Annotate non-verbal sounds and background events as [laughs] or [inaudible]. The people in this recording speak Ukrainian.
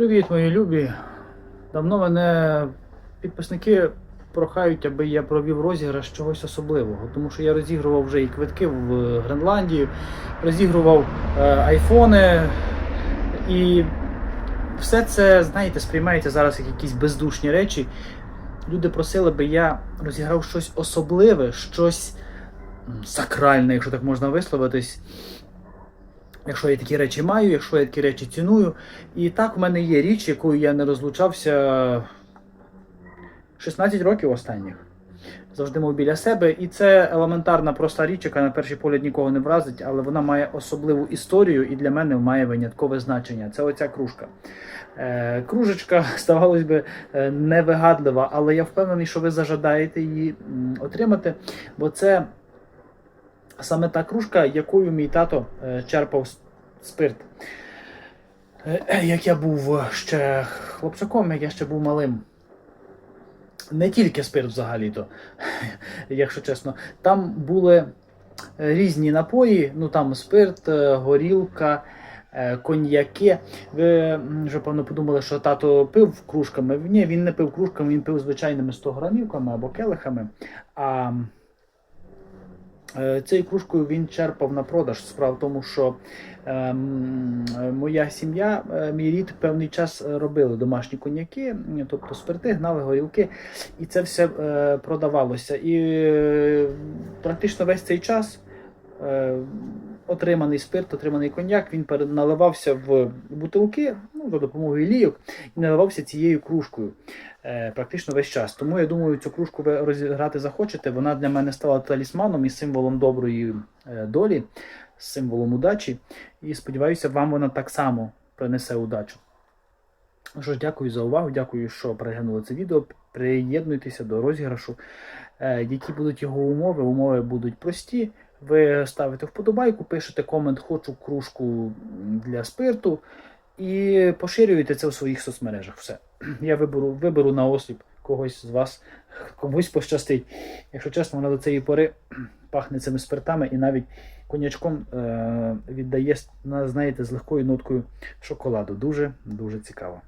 Привіт, мої любі. Давно мене підписники прохають, аби я провів розіграш чогось особливого, тому що я розігрував вже і квитки в Гренландію, розігрував е, айфони, і все це, знаєте, сприймається зараз як якісь бездушні речі. Люди просили, би я розіграв щось особливе, щось сакральне, якщо так можна висловитись. Якщо я такі речі маю, якщо я такі речі ціную. І так, в мене є річ, якою я не розлучався 16 років останніх. Завжди мав біля себе. І це елементарна проста річ, яка на перший погляд нікого не вразить, але вона має особливу історію і для мене має виняткове значення. Це оця кружка. Е, кружечка, [laughs] здавалось би, е, невигадлива, але я впевнений, що ви зажадаєте її отримати, бо це саме та кружка, якою мій тато е, черпав спирт. Е, Як я був ще хлопчаком, як я ще був малим. Не тільки спирт взагалі-то, [laughs] якщо чесно. Там були е, різні напої, ну там спирт, е, горілка, е, коньяки. Ви вже певно подумали, що тато пив кружками. Ні, він не пив кружками, він пив звичайними 100 грамівками або келихами. А Е, Цією кружкою він черпав на продаж. Справа в тому, що е, моя сім'я, е, мій рід певний час е, робили домашні коньяки, тобто спирти, гнали горілки, і це все е, продавалося. І е, практично весь цей час е, отриманий спирт, отриманий коньяк, він наливався в бутилки ну, за допомогою лійок і наливався цією кружкою е, практично весь час. Тому я думаю, цю кружку ви розіграти захочете. Вона для мене стала талісманом і символом доброї е, долі, символом удачі. І сподіваюся, вам вона так само принесе удачу. Ну Що ж, дякую за увагу, дякую, що переглянули це відео. Приєднуйтеся до розіграшу. Е, Які будуть його умови? Умови будуть прості. Ви ставите вподобайку, пишете комент Хочу кружку для спирту і поширюєте це в своїх соцмережах. Все. Я виберу, виберу на осліп когось з вас, комусь пощастить. Якщо чесно, вона до цієї пори пахне цими спиртами і навіть конячком е- віддає, знаєте, з легкою ноткою шоколаду. Дуже дуже цікаво.